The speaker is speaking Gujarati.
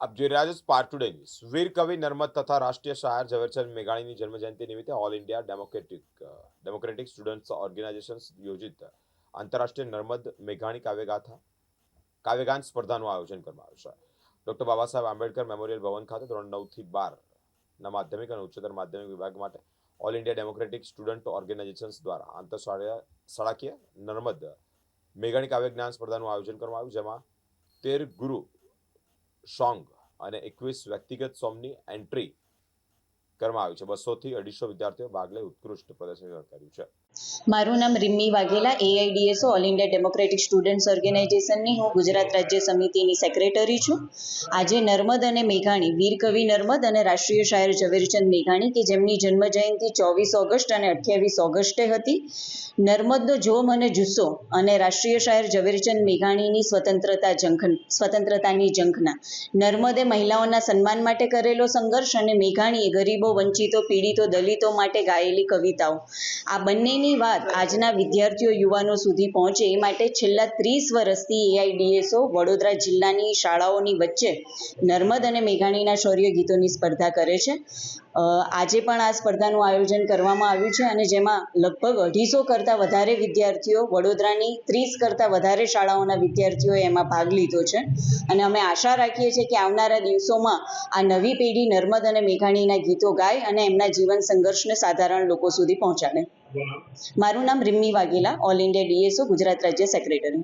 આપ જોઈ રહ્યા છો સ્પાર્ક ટુડે ન્યૂઝ વીર કવિ, નર્મદ તથા રાષ્ટ્રીય શાયર ઝવેરચંદ મેઘાણીની જન્મજયંતિ નિમિત્તે All India Democratic Democratic Students Organisation યોજિત આંતરરાષ્ટ્રીય નર્મદ મેઘાણી કાવ્યગાથા, કાવ્યગાન સ્પર્ધાનું આયોજન કરવામાં આવ્યું છે. ડોક્ટર બાબા સાહેબ આંબેડકર મેમોરિયલ ભવન ખાતે ધોરણ નવથી બારના માધ્યમિક અને ઉચ્ચતર માધ્યમિક વિભાગ માટે All India Democratic Student Organisations દ્વારા આંતર શાળાકીય નર્મદ મેઘાણી કાવ્ય જ્ઞાન સ્પર્ધાનું આયોજન કરવામાં આવ્યું, જેમાં તેર ગુરુ સોંગ અને એકવીસ વ્યક્તિગત સોંગની એન્ટ્રી કરવામાં આવી છે. બસોથી અઢીસો વિદ્યાર્થીઓ ભાગ લઈ ઉત્કૃષ્ટ પ્રદર્શન કર્યું છે. મારું નામ Rimmi Vaghela AIDSO All India Democratic Students ઓર્ગેનાઇઝેશનની હું ગુજરાત રાજ્ય સમિતિની સેક્રેટરી છું. આજે નર્મદ અને મેઘાણી, વીર કવિ નર્મદ અને રાષ્ટ્રીય શાયર ઝવેરચંદ મેઘાણી, કે જેમની જન્મ જયંતિ ચોવીસ ઓગસ્ટ અને અઠ્યાવીસ ઓગસ્ટે હતી. નર્મદનો જોમ અને જુસ્સો અને રાષ્ટ્રીય શાયર ઝવેરચંદ મેઘાણીની સ્વતંત્રતા ઝંખન, સ્વતંત્રતાની ઝંખના. નર્મદે મહિલાઓના સન્માન માટે કરેલો સંઘર્ષ અને મેઘાણીએ ગરીબો, વંચિતો, પીડિતો, દલિતો માટે ગાયેલી કવિતાઓ. આ બંનેની વાત આજના વિદ્યાર્થીઓ યુવાનો સુધી પહોંચે એ માટે છેલ્લા ત્રીસ વર્ષથી એઆઈડીએસઓ વડોદરા જિલ્લાની શાળાઓની વચ્ચે નર્મદ અને મેઘાણીના શૌર્ય ગીતોની સ્પર્ધા કરે છે. આજે પણ આ સ્પર્ધાનું આયોજન કરવામાં આવ્યું છે અને જેમાં લગભગ અઢીસો કરતાં વધારે વિદ્યાર્થીઓ વડોદરાની ત્રીસ કરતાં વધારે શાળાઓના વિદ્યાર્થીઓએ એમાં ભાગ લીધો છે. અને અમે આશા રાખીએ છીએ કે આવનારા દિવસોમાં આ નવી પેઢી નર્મદ અને મેઘાણીના ગીતો ગાય અને એમના જીવન સંઘર્ષને સાધારણ લોકો સુધી પહોંચાડે. મારું નામ Rimmi Vaghela All India DSO Gujarat રાજ્ય સેક્રેટરી